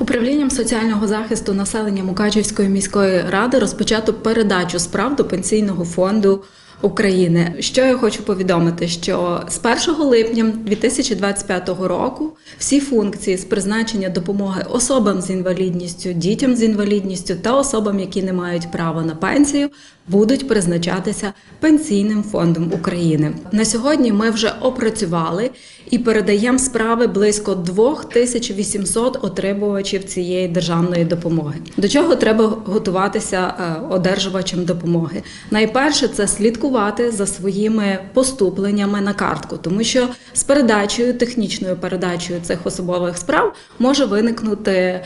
Управлінням соціального захисту населення Мукачівської міської ради розпочато передачу справ до пенсійного фонду України. Що я хочу повідомити, що з 1 липня 2025 року всі функції з призначення допомоги особам з інвалідністю, дітям з інвалідністю та особам, які не мають права на пенсію, будуть призначатися пенсійним фондом України. На сьогодні ми вже опрацювали і передаємо справи близько 2800 отримувачів цієї державної допомоги. До чого треба готуватися е, одержувачам допомоги? Найперше це слідкувати за своїми поступленнями на картку, тому що з передачею, технічною передачею цих особових справ може виникнути е,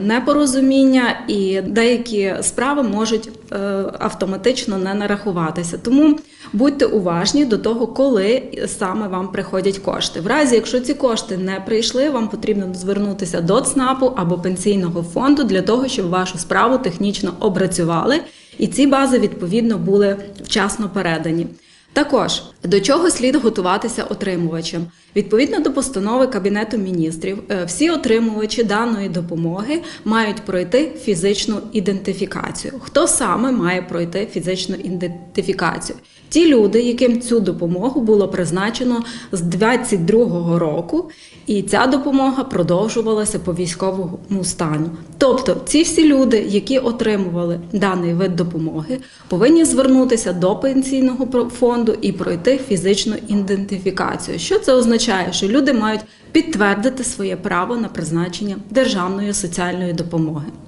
непорозуміння, і деякі справи можуть е, автоматично не нарахуватися. Тому будьте уважні до того, коли саме вам приходять кошти. В разі, якщо ці кошти не прийшли, вам потрібно звернутися до ЦНАПу або пенсійного фонду для того, щоб вашу справу технічно обрацювали, і ці бази відповідно були вчасно передані. Також до чого слід готуватися отримувачам? Відповідно до постанови Кабінету міністрів, е, всі отримувачі даної допомоги мають пройти фізичну ідентифікацію. Хто саме має пройти фізичну ідентифікацію? Ті люди, яким цю допомогу було призначено з 22-го року, і ця допомога продовжувалася по військовому стану. Тобто, ці всі люди, які отримували даний вид допомоги, повинні звернутися до пенсійного про- фонду і пройти фізичну ідентифікацію. Що це означає? Що люди мають підтвердити своє право на призначення державної соціальної допомоги.